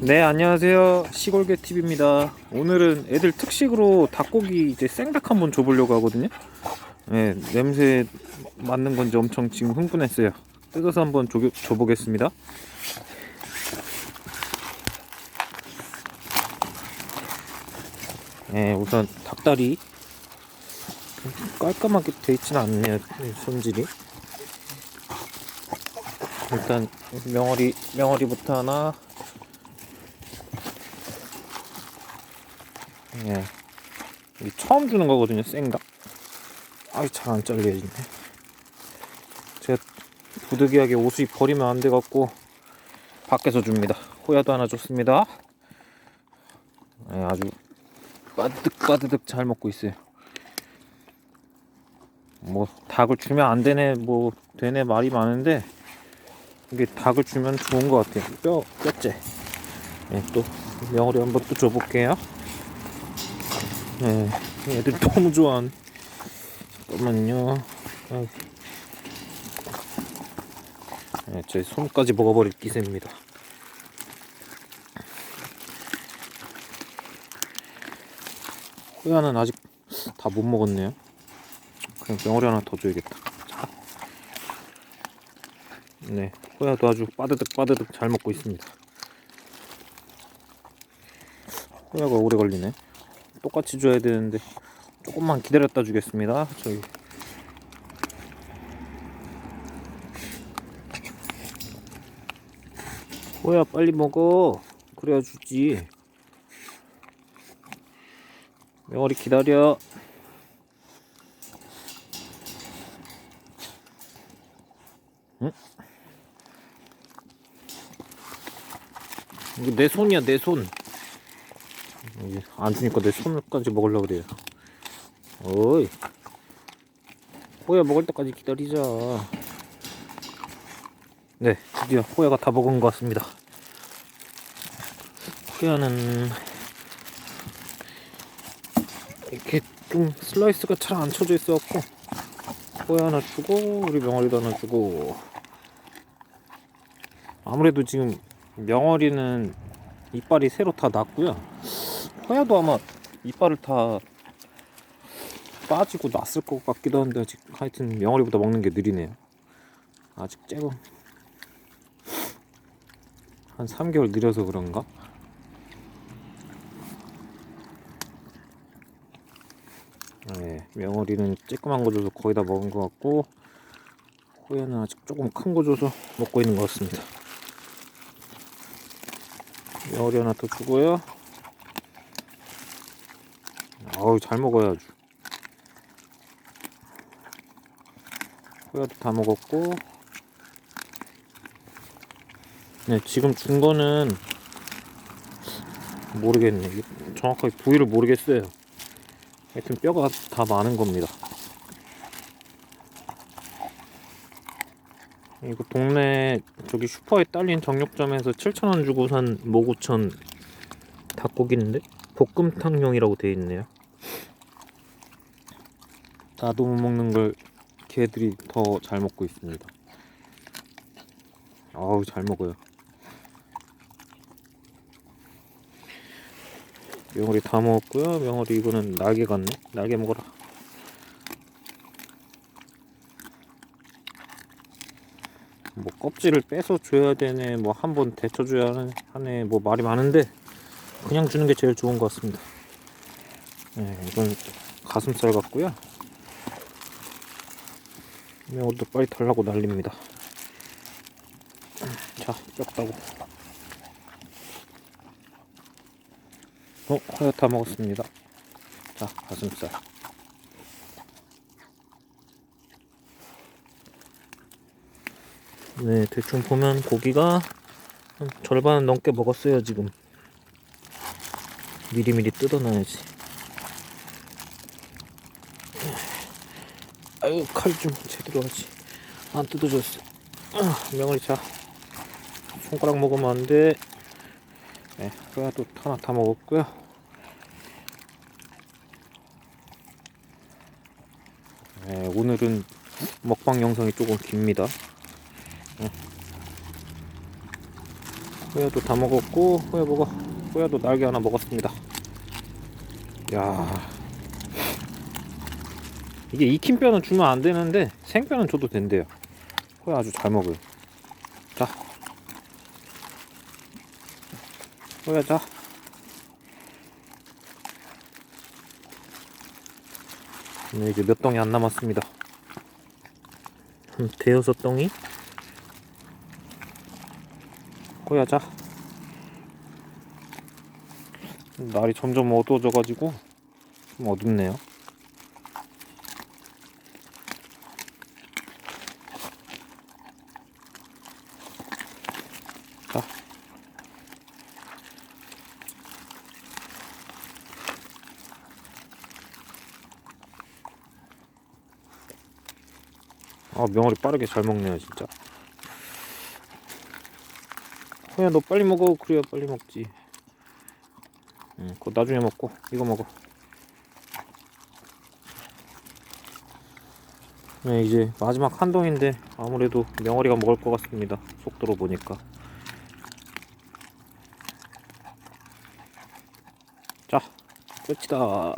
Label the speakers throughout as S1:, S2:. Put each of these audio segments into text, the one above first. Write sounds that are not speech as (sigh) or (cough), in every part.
S1: 네 안녕하세요 시골개 TV입니다. 오늘은 애들 특식으로 닭고기 이제 생닭 한번 줘보려고 하거든요. 네 냄새 맡는 건지 엄청 지금 흥분했어요. 뜯어서 한번 줘, 줘보겠습니다. 네 우선 닭다리 깔끔하게 돼 있지는 않네요 손질이. 일단 명어리 명어리부터 하나 예. 이게 처음 주는 거거든요, 생닭. 아이, 잘 안 잘려지네. 제가 부득이하게 옷이 버리면 안 돼갖고, 밖에서 줍니다. 호야도 하나 줬습니다. 예, 아주 빠드득 빠드득 잘 먹고 있어요. 뭐, 닭을 주면 안 되네, 뭐, 되네 말이 많은데, 이게 닭을 주면 좋은 것 같아요. 뼈, 뼈째. 예, 또, 명어리 한번 또 줘볼게요. 네, 애들 (laughs) 너무 좋아하네. 잠깐만요. 네, 제 손까지 먹어버릴 기세입니다. 호야는 아직 다 못 먹었네요. 그냥 병어리 하나 더 줘야겠다. 자. 네, 호야도 아주 빠드득 빠드득 잘 먹고 있습니다. 호야가 오래 걸리네. 똑같이 줘야 되는데 조금만 기다렸다 주겠습니다. 저희 호야 빨리 먹어. 그래야 주지. 명월이 기다려. 응? 이거 내 손이야 내 손. 안 주니까 내 손까지 먹으려고 그래요. 어이. 호야 먹을 때까지 기다리자. 네, 드디어 호야가 다 먹은 것 같습니다. 호야는 이렇게 좀 슬라이스가 잘 안 쳐져 있어갖고 호야 하나 주고 우리 명어리도 하나 주고 아무래도 지금 명어리는 이빨이 새로 다 났고요. 호야도 아마 이빨을 다 빠지고 났을 것 같기도 한데 아직 하여튼 명어리보다 먹는 게 느리네요. 아직 쬐금 한 3개월 느려서 그런가? 네, 명어리는 쬐끔한 거 줘서 거의 다 먹은 것 같고 호야는 아직 조금 큰 거 줘서 먹고 있는 것 같습니다. 명어리 하나 더 주고요. 아우 잘 먹어요 아주. 호야도 다 먹었고. 네 지금 준 거는 모르겠네. 정확하게 부위를 모르겠어요. 하여튼 뼈가 다 많은 겁니다 이거 동네 저기 슈퍼에 딸린 정육점에서 7,000원 주고 산 모구천 닭고기인데 볶음탕용이라고 되어 있네요 나도 못 먹는 걸 걔들이 더 잘 먹고 있습니다. 아우 잘 먹어요. 명어리 다 먹었고요. 명어리 이거는 날개 같네. 날개 먹어라. 뭐 껍질을 빼서 줘야 되네. 뭐 한 번 데쳐줘야 하네. 뭐 말이 많은데 그냥 주는 게 제일 좋은 것 같습니다. 네, 이건 가슴살 같고요. 명어도 빨리 달라고 난립니다. 자, 뼈다고. 어, 하얗 다 먹었습니다. 자, 가슴살. 네, 대충 보면 고기가 한 절반 넘게 먹었어요, 지금. 미리미리 뜯어놔야지. 아유 칼 좀 제대로 하지 안 뜯어졌어 아, 명월이 자 손가락 먹으면 안 돼 네, 뼈도 하나 다 먹었고요 네, 오늘은 먹방 영상이 조금 깁니다 네. 호야도 다 먹었고 호야 먹어. 호야도 날개 하나 먹었습니다. 야. 이게 익힌 뼈는 주면 안 되는데 생뼈는 줘도 된대요. 호야 아주 잘 먹어요. 자. 호야 자. 네, 이제 몇 덩이 안 남았습니다. 한 대여섯 덩이 호야 자 날이 점점 어두워져가지고 좀 어둡네요. 자. 아 명월이 빠르게 잘 먹네요 진짜. 호야 너 빨리 먹어 그래야 빨리 먹지. 응, 그거 나중에 먹고 이거 먹어. 네, 이제 마지막 한 동인데 아무래도 명월이가 먹을 것 같습니다. 속도로 보니까. 자, 끝이다.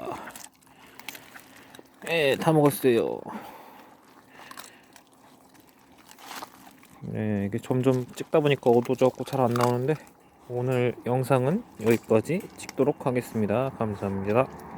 S1: 예, 다 먹었어요. 네, 이게 점점 찍다 보니까 어두워져갖고 잘 안 나오는데 오늘 영상은 여기까지 찍도록 하겠습니다. 감사합니다.